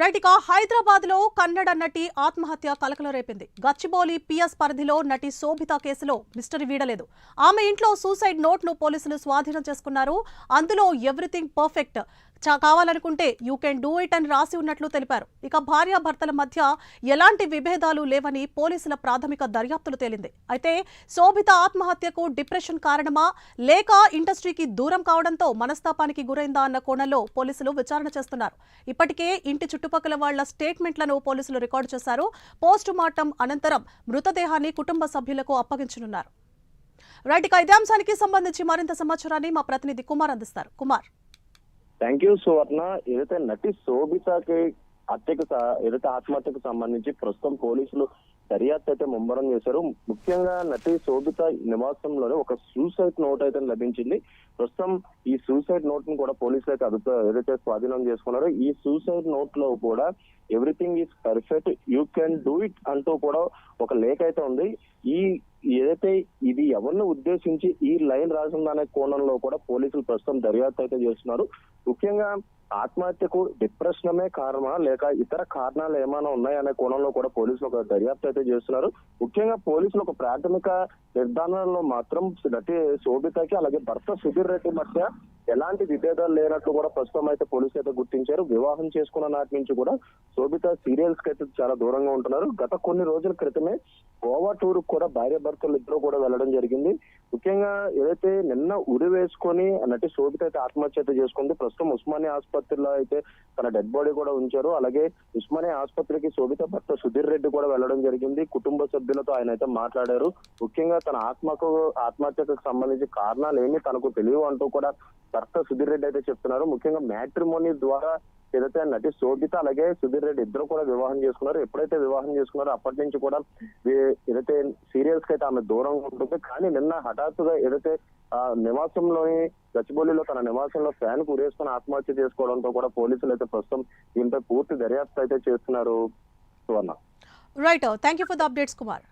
Right ఇక హైదరాబాద్లో కన్నడ నటి ఆత్మహత్య కలకలం రేపింది. గచ్చిబౌలి పిఎస్ పరిధిలో నటి శోభిత కేసులో మిస్టరీ వీడలేదు. ఆమె ఇంట్లో సూసైడ్ నోట్ను పోలీసులు స్వాధీనం చేసుకున్నారు. అందులో ఎవ్రీథింగ్ పర్ఫెక్ట్. కావాలనుకుంటే యూ కెన్ డూ ఇట్ అని రాసి ఉన్నట్లు తెలిపారు. ఇక భార్యాభర్తల మధ్య ఎలాంటి విభేదాలు లేవని పోలీసుల ప్రాథమిక దర్యాప్తులు తేలింది. అయితే శోభిత ఆత్మహత్యకు డిప్రెషన్ కారణమా? లేక ఇండస్ట్రీకి దూరం కావడంతో మనస్తాపానికి గురైందా అన్న కోణంలో పోలీసులు విచారణ చేస్తున్నారు. ఇప్పటికే ఇంటి చుట్టుపక్కల వాళ్ళ స్టేట్మెంట్లను పోలీసులు రికార్డు చేశారు. పోస్ట్ మార్టం అనంతరం మృతదేహాన్ని కుటుంబ సభ్యులకు అప్పగించనున్నారు. రైట్ ఇక ఇదే అంశానికి సంబంధించి మరింత సమాచారాన్ని మా ప్రతినిధి కుమార్ అందిస్తారు. కుమార్. Thank you Suvarna. ఏదైతే నటి శోభితకి హత్యకు ఏదైతే ఆత్మహత్యకు సంబంధించి ప్రస్తుతం పోలీసులు దర్యాప్తు అయితే ముమ్మరం చేశారు. ముఖ్యంగా నటి శోభిత నివాసంలోనే ఒక సూసైడ్ నోట్ అయితే లభించింది. ప్రస్తుతం ఈ సూసైడ్ నోట్ను కూడా పోలీసులు అయితే అదుపు ఏదైతే స్వాధీనం చేసుకున్నారో ఈ సూసైడ్ నోట్లో కూడా everything is perfect you can do it అంటూ కూడా ఒక లేఖ అయితే ఉంది. ఈ ఏదైతే ఇది ఎవరిని ఉద్దేశించి ఈ లైన్ రాసిందనే కోణంలో కూడా పోలీసులు ప్రస్తుతం దర్యాప్తు అయితే చేస్తున్నారు. ముఖ్యంగా ఆత్మహత్యకు డిప్రెషనమే కారణమా లేక ఇతర కారణాలు ఏమైనా ఉన్నాయనే కోణంలో కూడా పోలీసులు ఒక దర్యాప్తు అయితే చేస్తున్నారు. ముఖ్యంగా పోలీసులు ఒక ప్రాథమిక నిర్ధారణలో మాత్రం నటి శోభితకి అలాగే భర్త సుధీర్ రెడ్డి మధ్య ఎలాంటి విభేదాలు లేనట్లు కూడా ప్రస్తుతం అయితే పోలీసులు అయితే గుర్తించారు. వివాహం చేసుకున్న నాటి నుంచి కూడా శోభిత సీరియల్స్కి అయితే చాలా దూరంగా ఉంటున్నారు. గత కొన్ని రోజుల క్రితమే గోవా టూర్ కూడా భార్య భర్తలు ఇద్దరు కూడా వెళ్ళడం జరిగింది. ముఖ్యంగా ఏదైతే నిన్న ఉరి వేసుకొని నటి శోభిత అయితే ఆత్మహత్య చేసుకుంది. ప్రస్తుతం ఉస్మానియా ఆసుపత్రిలో అయితే తన డెడ్ బాడీ కూడా ఉంచారు. అలాగే ఉస్మానియా ఆసుపత్రికి శోభిత భర్త సుధీర్ రెడ్డి కూడా వెళ్ళడం జరిగింది. కుటుంబ సభ్యులతో ఆయన అయితే మాట్లాడారు. ముఖ్యంగా తన ఆత్మకు ఆత్మహత్యకు సంబంధించి కారణాలు ఏమి తనకు తెలియవు అంటూ కూడా భర్త సుధీర్ రెడ్డి అయితే చెప్తున్నారు. ముఖ్యంగా మ్యాట్రిమోనీ ద్వారా ఏదైతే నటి శోభిత అలాగే సుధీర్ రెడ్డి ఇద్దరు కూడా వివాహం చేసుకున్నారు. ఎప్పుడైతే వివాహం చేసుకున్నారో అప్పటి నుంచి కూడా ఏదైతే సీరియల్స్కి అయితే ఆమె దూరంగా ఉంటుంది. కానీ నిన్న హఠాత్తుగా ఏదైతే ఆ నివాసంలోని గచ్చిబౌలిలో తన నివాసంలో ఫ్యాన్ కురేసుకుని ఆత్మహత్య చేసుకోవడంతో కూడా పోలీసులు అయితే ప్రస్తుతం దీనిపై పూర్తి దర్యాప్తు అయితే చేస్తున్నారు Suvarna. Right thank you for the updates Kumar